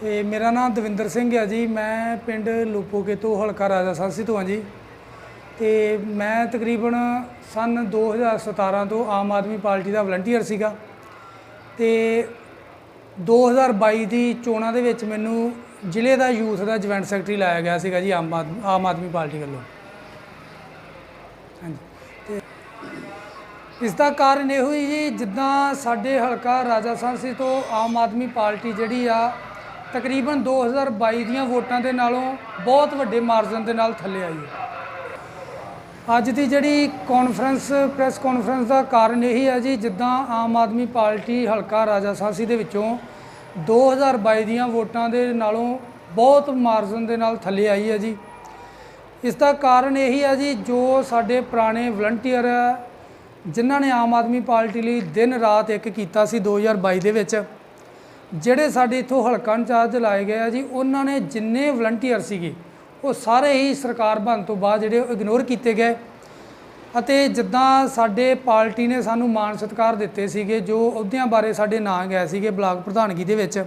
ਤੇ ਮੇਰਾ ਨਾਮ ਦਵਿੰਦਰ ਸਿੰਘ ਹੈ ਜੀ। ਮੈਂ ਪਿੰਡ ਲੂਪੋਕੇ ਤੋਂ ਹਲਕਾ ਰਾਜਾ ਸਾਂਸੀ ਤੋਂ ਹਾਂ ਜੀ। ਤੇ ਮੈਂ ਤਕਰੀਬਨ ਸਨ 2017 ਤੋਂ ਆਮ ਆਦਮੀ ਪਾਰਟੀ ਦਾ ਵਲੰਟੀਅਰ ਸੀਗਾ। ਤੇ 2022 ਦੀ ਚੋਣਾਂ ਦੇ ਵਿੱਚ ਮੈਨੂੰ ਜ਼ਿਲ੍ਹੇ ਦਾ ਯੂਥ ਦਾ ਜੁਆਇੰਟ ਸੈਕਟਰੀ ਲਾਇਆ ਗਿਆ ਸੀਗਾ ਜੀ ਆਮ ਆਦਮੀ ਆਮ ਆਦਮੀ ਪਾਰਟੀ ਵੱਲੋਂ। ਹਾਂਜੀ। ਤੇ ਇਸ ਦਾ ਕਾਰਨ ਇਹੋ ਹੀ ਜੀ, ਜਿੱਦਾਂ ਸਾਡੇ ਹਲਕਾ ਰਾਜਾ ਸਾਂਸੀ ਤੋਂ ਆਮ ਆਦਮੀ ਪਾਰਟੀ ਜਿਹੜੀ ਆ ਤਕਰੀਬਨ 2022 ਦੀਆਂ ਵੋਟਾਂ ਦੇ ਨਾਲੋਂ ਬਹੁਤ ਵੱਡੇ ਮਾਰਜਨ ਦੇ ਨਾਲ ਥੱਲੇ ਆਈ ਹੈ। ਅੱਜ ਦੀ ਜਿਹੜੀ ਕਾਨਫਰੰਸ ਪ੍ਰੈਸ ਕਾਨਫਰੰਸ ਦਾ ਕਾਰਨ ਇਹੀ ਹੈ ਜੀ, ਜਿੱਦਾਂ ਆਮ ਆਦਮੀ ਪਾਰਟੀ ਹਲਕਾ ਰਾਜਾ ਸਾਂਸੀ ਦੇ ਵਿੱਚੋਂ 2022 ਦੀਆਂ ਵੋਟਾਂ ਦੇ ਨਾਲੋਂ ਬਹੁਤ ਮਾਰਜਨ ਦੇ ਨਾਲ ਥੱਲੇ ਆਈ ਹੈ ਜੀ। ਇਸ ਦਾ ਕਾਰਨ ਇਹੀ ਹੈ ਜੀ, ਜੋ ਸਾਡੇ ਪੁਰਾਣੇ ਵਲੰਟੀਅਰ ਜਿਨ੍ਹਾਂ ਨੇ ਆਮ ਆਦਮੀ ਪਾਰਟੀ ਲਈ ਦਿਨ ਰਾਤ ਇੱਕ ਕੀਤਾ ਸੀ 2022 ਦੇ ਵਿੱਚ ਜਿਹੜੇ ਸਾਡੇ ਇਥੋਂ ਹਲਕਾ ਇੰਚਾਰਜ ਲਾਏ ਗਏ ਆ ਜੀ, ਉਹਨਾਂ ਨੇ ਜਿੰਨੇ ਵਲੰਟੀਅਰ ਸੀਗੇ, ਉਹ ਸਾਰੇ ਹੀ ਸਰਕਾਰ ਬਣ ਤੋਂ ਬਾਅਦ ਜਿਹੜੇ ਇਗਨੋਰ ਕੀਤੇ ਗਏ। ਅਤੇ ਜਿੱਦਾਂ ਸਾਡੇ ਪਾਰਟੀ ਨੇ ਸਾਨੂੰ ਮਾਣ ਸਤਿਕਾਰ ਦਿੱਤੇ ਸੀਗੇ, ਜੋ ਅਹੁਦਿਆਂ ਬਾਰੇ ਸਾਡੇ ਨਾਂ ਗਏ ਸੀਗੇ ਬਲਾਕ ਪ੍ਰਧਾਨਗੀ ਦੇ ਵਿੱਚ,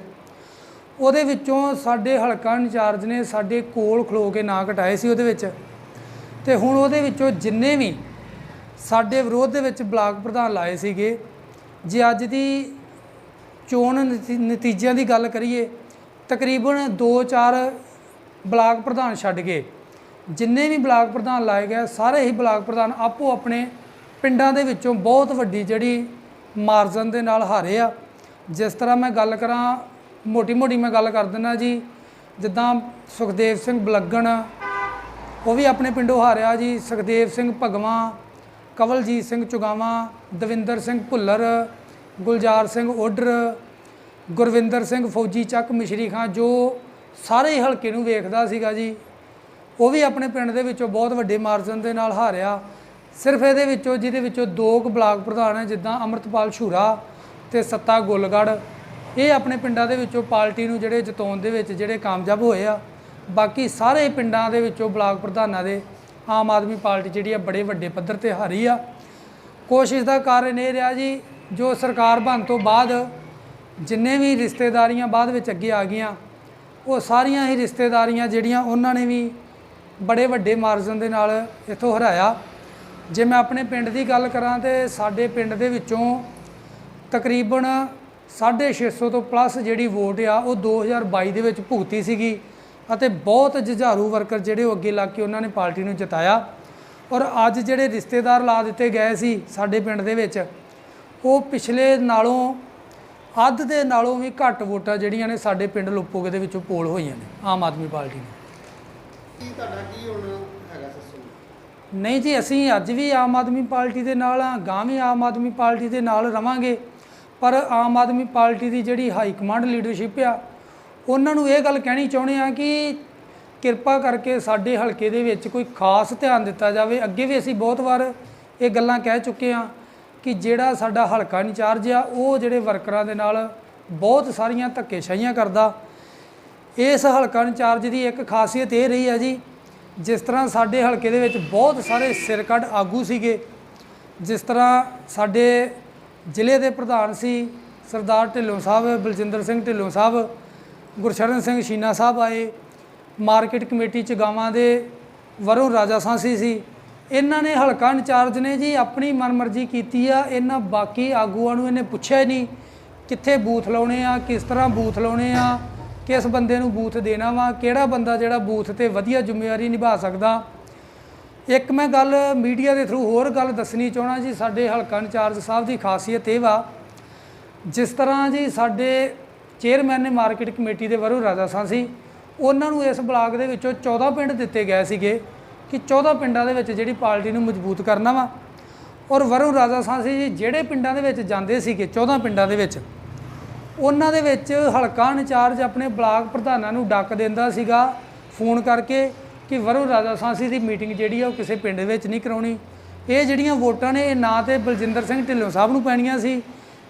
ਉਹਦੇ ਵਿੱਚੋਂ ਸਾਡੇ ਹਲਕਾ ਇੰਚਾਰਜ ਨੇ ਸਾਡੇ ਕੋਲ ਖਲੋ ਕੇ ਨਾਂ ਕਟਾਏ ਸੀ ਉਹਦੇ ਵਿੱਚ। ਤੇ ਹੁਣ ਉਹਦੇ ਵਿੱਚੋਂ ਜਿੰਨੇ ਵੀ ਸਾਡੇ ਵਿਰੋਧ ਦੇ ਵਿੱਚ ਬਲਾਕ ਪ੍ਰਧਾਨ ਲਾਏ ਸੀਗੇ, ਜੇ ਅੱਜ ਦੀ ਚੋਣ ਨਤੀ- ਨਤੀਜਿਆਂ ਦੀ ਗੱਲ ਕਰੀਏ, ਤਕਰੀਬਨ 2-4 ਬਲਾਕ ਪ੍ਰਧਾਨ ਛੱਡ ਕੇ ਜਿੰਨੇ ਵੀ ਬਲਾਕ ਪ੍ਰਧਾਨ ਲਾਏ ਗਏ, ਸਾਰੇ ਹੀ ਬਲਾਕ ਪ੍ਰਧਾਨ ਆਪੋ ਆਪਣੇ ਪਿੰਡਾਂ ਦੇ ਵਿੱਚੋਂ ਬਹੁਤ ਵੱਡੀ ਜਿਹੜੀ ਮਾਰਜਨ ਦੇ ਨਾਲ ਹਾਰੇ ਆ। ਜਿਸ ਤਰ੍ਹਾਂ ਮੈਂ ਗੱਲ ਕਰਾਂ ਮੋਟੀ ਮੋਟੀ ਮੈਂ ਗੱਲ ਕਰ ਦਿੰਦਾ ਜੀ, ਜਿੱਦਾਂ ਸੁਖਦੇਵ ਸਿੰਘ ਬਲੱਗਣ, ਉਹ ਵੀ ਆਪਣੇ ਪਿੰਡੋਂ ਹਾਰਿਆ ਜੀ, ਸੁਖਦੇਵ ਸਿੰਘ ਭਗਵਾਂ, ਕਵਲਜੀਤ ਸਿੰਘ ਚੁਗਾਵਾਂ, ਦਵਿੰਦਰ ਸਿੰਘ ਭੁੱਲਰ ਗੁਲਜ਼ਾਰ ਸਿੰਘ ਓਡਰ ਗੁਰਵਿੰਦਰ ਸਿੰਘ ਫੌਜੀ ਚੱਕ, ਮਿਸ਼ਰੀ ਖਾਂ, ਜੋ ਸਾਰੇ ਹਲਕੇ ਨੂੰ ਵੇਖਦਾ ਸੀਗਾ ਜੀ, ਉਹ ਵੀ ਆਪਣੇ ਪਿੰਡ ਦੇ ਵਿੱਚੋਂ ਬਹੁਤ ਵੱਡੇ ਮਾਰਜਨ ਦੇ ਨਾਲ ਹਾਰਿਆ। ਸਿਰਫ ਇਹਦੇ ਵਿੱਚੋਂ, ਜਿਹਦੇ ਵਿੱਚੋਂ ਦੋ ਕੁ ਬਲਾਕ ਪ੍ਰਧਾਨ ਹੈ, ਜਿੱਦਾਂ ਅਮਰਤਪਾਲ ਛੂਰਾ ਤੇ ਸੱਤਾ ਗੁੱਲਗੜ੍ਹ ਇਹ ਆਪਣੇ ਪਿੰਡਾਂ ਦੇ ਵਿੱਚੋਂ ਪਾਰਟੀ ਨੂੰ ਜਿਹੜੇ ਜਿਤਾਉਣ ਦੇ ਵਿੱਚ ਜਿਹੜੇ ਕਾਮਯਾਬ ਹੋਏ ਆ। ਬਾਕੀ ਸਾਰੇ ਪਿੰਡਾਂ ਦੇ ਵਿੱਚੋਂ ਬਲਾਕ ਪ੍ਰਧਾਨਾਂ ਦੇ ਆਮ ਆਦਮੀ ਪਾਰਟੀ ਜਿਹੜੀ ਆ, ਬੜੇ ਵੱਡੇ ਪੱਧਰ ਤੇ ਹਾਰੀ ਆ। ਕੋਸ਼ਿਸ਼ ਦਾ ਕਾਰਨ ਇਹ ਰਿਹਾ ਜੀ ਜੋ ਸਰਕਾਰ ਬਣ ਤੋਂ ਬਾਅਦ ਜਿੰਨੇ ਵੀ ਰਿਸ਼ਤੇਦਾਰੀਆਂ ਬਾਅਦ ਵਿੱਚ ਅੱਗੇ ਆ ਗਈਆਂ, ਉਹ ਸਾਰੀਆਂ ਹੀ ਰਿਸ਼ਤੇਦਾਰੀਆਂ ਜਿਹੜੀਆਂ ਉਹਨਾਂ ਨੇ ਵੀ ਬੜੇ ਵੱਡੇ ਮਾਰਜਨ ਦੇ ਨਾਲ ਇੱਥੋਂ ਹਰਾਇਆ। ਜੇ ਮੈਂ ਆਪਣੇ ਪਿੰਡ ਦੀ ਗੱਲ ਕਰਾਂ ਤੇ ਸਾਡੇ ਪਿੰਡ ਦੇ ਵਿੱਚੋਂ ਤਕਰੀਬਨ 650 ਤੋਂ ਪਲੱਸ ਜਿਹੜੀ ਵੋਟ ਆ, ਉਹ 2022 ਦੇ ਵਿੱਚ ਭੁਗਤੀ ਸੀਗੀ ਅਤੇ ਬਹੁਤ ਜੁਝਾਰੂ ਵਰਕਰ ਜਿਹੜੇ ਉਹ ਅੱਗੇ ਲੱਗ ਕੇ ਉਹਨਾਂ ਨੇ ਪਾਰਟੀ ਨੂੰ ਜਿਤਾਇਆ। ਔਰ ਅੱਜ ਜਿਹੜੇ ਰਿਸ਼ਤੇਦਾਰ ਲਾ ਦਿੱਤੇ ਗਏ ਸੀ ਸਾਡੇ ਪਿੰਡ ਦੇ ਵਿੱਚ ਉਹ ਪਿਛਲੇ ਨਾਲੋਂ ਅੱਧ ਦੇ ਨਾਲੋਂ ਵੀ ਘੱਟ ਵੋਟਾਂ ਜਿਹੜੀਆਂ ਨੇ ਸਾਡੇ ਪਿੰਡ ਲੋਪੋਗੇ ਦੇ ਵਿੱਚੋਂ ਪੋਲ ਹੋਈਆਂ ਨੇ ਆਮ ਆਦਮੀ ਪਾਰਟੀ ਨੂੰ। ਕੀ ਤੁਹਾਡਾ ਕੀ ਹੁਣ ਹੈਗਾ ਸਿਸਟਮ? ਨਹੀਂ ਜੀ ਅਸੀਂ ਅੱਜ ਵੀ ਆਮ ਆਦਮੀ ਪਾਰਟੀ ਦੇ ਨਾਲ ਆ ਗਾਂ ਵੀ ਆਮ ਆਦਮੀ ਪਾਰਟੀ ਦੇ ਨਾਲ ਰਵਾਂਗੇ। ਪਰ ਆਮ ਆਦਮੀ ਪਾਰਟੀ ਦੀ ਜਿਹੜੀ ਹਾਈ ਕਮਾਂਡ ਲੀਡਰਸ਼ਿਪ ਆ ਉਹਨਾਂ ਨੂੰ ਇਹ ਗੱਲ ਕਹਿਣੀ ਚਾਹੁੰਦੇ ਆ ਕਿ ਕਿਰਪਾ ਕਰਕੇ ਸਾਡੇ ਹਲਕੇ ਦੇ ਵਿੱਚ ਕੋਈ ਖਾਸ ਧਿਆਨ ਦਿੱਤਾ ਜਾਵੇ। ਅੱਗੇ ਵੀ ਅਸੀਂ ਬਹੁਤ ਵਾਰ ਇਹ ਗੱਲਾਂ ਕਹਿ ਚੁੱਕੇ ਆ ਕਿ ਜਿਹੜਾ ਸਾਡਾ ਹਲਕਾ ਇੰਚਾਰਜ ਆ, ਉਹ ਜਿਹੜੇ ਵਰਕਰਾਂ ਦੇ ਨਾਲ ਬਹੁਤ ਸਾਰੀਆਂ ਧੱਕੇਸ਼ਾਹੀਆਂ ਕਰਦਾ। ਇਸ ਹਲਕਾ ਇੰਚਾਰਜ ਦੀ ਇੱਕ ਖਾਸੀਅਤ ਇਹ ਰਹੀ ਹੈ ਜੀ, ਜਿਸ ਤਰ੍ਹਾਂ ਸਾਡੇ ਹਲਕੇ ਦੇ ਵਿੱਚ ਬਹੁਤ ਸਾਰੇ ਸਿਰਕੱਢ ਆਗੂ ਸੀਗੇ, ਜਿਸ ਤਰ੍ਹਾਂ ਸਾਡੇ ਜ਼ਿਲ੍ਹੇ ਦੇ ਪ੍ਰਧਾਨ ਸੀ ਸਰਦਾਰ ਢਿੱਲੋਂ ਸਾਹਿਬ, ਬਲਜਿੰਦਰ ਸਿੰਘ ਢਿੱਲੋਂ ਸਾਹਿਬ, ਗੁਰਸ਼ਰਨ ਸਿੰਘ ਸ਼ੀਨਾ ਸਾਹਿਬ ਆਏ, ਮਾਰਕੀਟ ਕਮੇਟੀ ਚ ਗਾਵਾਂ ਦੇ ਵਰੋਂ ਰਾਜਾ ਸਾਂਸੀ ਸੀ ਇਹਨਾਂ ਨੇ ਹਲਕਾ ਇੰਚਾਰਜ ਨੇ ਜੀ ਆਪਣੀ ਮਨਮਰਜ਼ੀ ਕੀਤੀ ਆ, ਇਹਨਾਂ ਬਾਕੀ ਆਗੂਆਂ ਨੂੰ ਇਹਨੇ ਪੁੱਛਿਆ ਹੀ ਨਹੀਂ ਕਿੱਥੇ ਬੂਥ ਲਾਉਣੇ ਆ, ਕਿਸ ਤਰ੍ਹਾਂ ਬੂਥ ਲਾਉਣੇ ਆ, ਕਿਸ ਬੰਦੇ ਨੂੰ ਬੂਥ ਦੇਣਾ ਵਾ, ਕਿਹੜਾ ਬੰਦਾ ਜਿਹੜਾ ਬੂਥ ਤੇ ਵਧੀਆ ਜ਼ਿੰਮੇਵਾਰੀ ਨਿਭਾ ਸਕਦਾ। ਇੱਕ ਮੈਂ ਗੱਲ ਮੀਡੀਆ ਦੇ ਥਰੂ ਹੋਰ ਗੱਲ ਦੱਸਣੀ ਚਾਹਣਾ ਜੀ, ਸਾਡੇ ਹਲਕਾ ਇੰਚਾਰਜ ਸਾਹਿਬ ਦੀ ਖਾਸੀਅਤ ਇਹ ਵਾ, ਜਿਸ ਤਰ੍ਹਾਂ ਜੀ ਸਾਡੇ ਚੇਅਰਮੈਨ ਨੇ ਮਾਰਕੀਟ ਕਮੇਟੀ ਦੇ ਵਰੂ ਰਾਜਾ ਸਾਂ ਸੀ ਉਹਨਾਂ ਨੂੰ ਇਸ ਬਲਾਕ ਦੇ ਵਿੱਚੋਂ 14 ਪਿੰਡ ਦਿੱਤੇ ਗਏ ਸੀਗੇ। ਕਿ 14 ਪਿੰਡਾਂ ਦੇ ਵਿੱਚ ਜਿਹੜੀ ਪਾਰਟੀ ਨੂੰ ਮਜ਼ਬੂਤ ਕਰਨਾ ਵਾ। ਔਰ ਵਰੂ ਰਾਜਾ ਸਾਂ ਸੀ ਜੀ ਜਿਹੜੇ ਪਿੰਡਾਂ ਦੇ ਵਿੱਚ ਜਾਂਦੇ ਸੀਗੇ 14 ਪਿੰਡਾਂ ਦੇ ਵਿੱਚ, ਉਹਨਾਂ ਦੇ ਵਿੱਚ ਹਲਕਾ ਇੰਚਾਰਜ ਆਪਣੇ ਬਲਾਕ ਪ੍ਰਧਾਨਾਂ ਨੂੰ ਡੱਕ ਦਿੰਦਾ ਸੀਗਾ ਫੋਨ ਕਰਕੇ ਕਿ ਵਰੂ ਰਾਜਾ ਸਾਂਸੀ ਦੀ ਮੀਟਿੰਗ ਜਿਹੜੀ ਆ ਉਹ ਕਿਸੇ ਪਿੰਡ ਵਿੱਚ ਨਹੀਂ ਕਰਾਉਣੀ। ਇਹ ਜਿਹੜੀਆਂ ਵੋਟਾਂ ਨੇ, ਇਹ ਨਾ ਤੇ ਬਲਜਿੰਦਰ ਸਿੰਘ ਢਿੱਲੋਂ ਸਾਹਿਬ ਨੂੰ ਪੈਣੀਆਂ ਸੀ,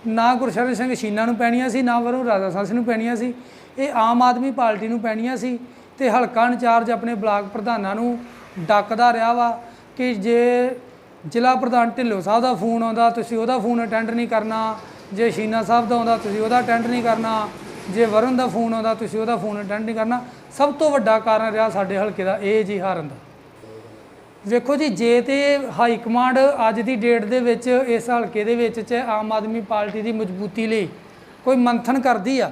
ਨਾ ਗੁਰਸ਼ਰਨ ਸਿੰਘ ਸ਼ੀਨਾ ਨੂੰ ਪੈਣੀਆਂ ਸੀ, ਨਾ ਵਰੂ ਰਾਜਾ ਸਾਂਸੀ ਨੂੰ ਪੈਣੀਆਂ ਸੀ। ਇਹ ਆਮ ਆਦਮੀ ਪਾਰਟੀ ਨੂੰ ਪੈਣੀਆਂ ਸੀ ਤੇ ਹਲਕਾ ਇੰਚਾਰਜ ਆਪਣੇ ਬਲਾਕ ਪ੍ਰਧਾਨਾਂ ਨੂੰ ਡੱਕਦਾ ਰਿਹਾ ਵਾ ਕਿ ਜੇ ਜ਼ਿਲ੍ਹਾ ਪ੍ਰਧਾਨ ਢਿੱਲੋਂ ਸਾਹਿਬ ਦਾ ਫੋਨ ਆਉਂਦਾ, ਤੁਸੀਂ ਉਹਦਾ ਫੋਨ ਅਟੈਂਡ ਨਹੀਂ ਕਰਨਾ। ਜੇ ਸ਼ੀਨਾ ਸਾਹਿਬ ਦਾ ਆਉਂਦਾ, ਤੁਸੀਂ ਉਹਦਾ ਅਟੈਂਡ ਨਹੀਂ ਕਰਨਾ। ਜੇ ਵਰਨ ਦਾ ਫੋਨ ਆਉਂਦਾ, ਤੁਸੀਂ ਉਹਦਾ ਫੋਨ ਅਟੈਂਡ ਨਹੀਂ ਕਰਨਾ। ਸਭ ਤੋਂ ਵੱਡਾ ਕਾਰਨ ਰਿਹਾ ਸਾਡੇ ਹਲਕੇ ਦਾ ਇਹ ਜੀ ਹਾਰਨ ਦਾ। ਵੇਖੋ ਜੀ, ਜੇ ਤੇ ਹਾਈ ਕਮਾਂਡ ਅੱਜ ਦੀ ਡੇਟ ਦੇ ਵਿੱਚ, ਇਸ ਹਲਕੇ ਦੇ ਵਿੱਚ ਚ ਆਮ ਆਦਮੀ ਪਾਰਟੀ ਦੀ ਮਜ਼ਬੂਤੀ ਲਈ ਕੋਈ ਮੰਥਨ ਕਰਦੀ ਆ,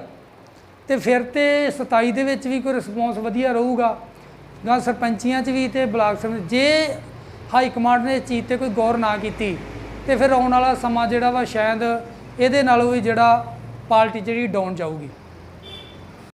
ਤੇ ਫਿਰ ਤੇ 27 ਦੇ ਵਿੱਚ ਵੀ ਕੋਈ ਰਿਸਪੌਂਸ ਵਧੀਆ ਰਹੂਗਾ। ਗਾਂ ਸਰਪੰਚੀਆਂ 'ਚ ਵੀ ਤੇ ਬਲਾਕ ਸਮਿਤੀ ਜੇ ਹਾਈ ਕਮਾਂਡ ਨੇ ਇਸ ਚੀਜ਼ ਤੇ ਕੋਈ ਗੌਰ ਨਾ ਕੀਤੀ, ਤੇ ਫਿਰ ਆਉਣ ਵਾਲਾ ਸਮਾਂ ਜਿਹੜਾ ਵਾ ਸ਼ਾਇਦ ਇਹਦੇ ਨਾਲੋਂ ਵੀ ਜਿਹੜਾ ਪਾਰਟੀ ਜਿਹੜੀ ਡਾਊਨ ਜਾਊਗੀ।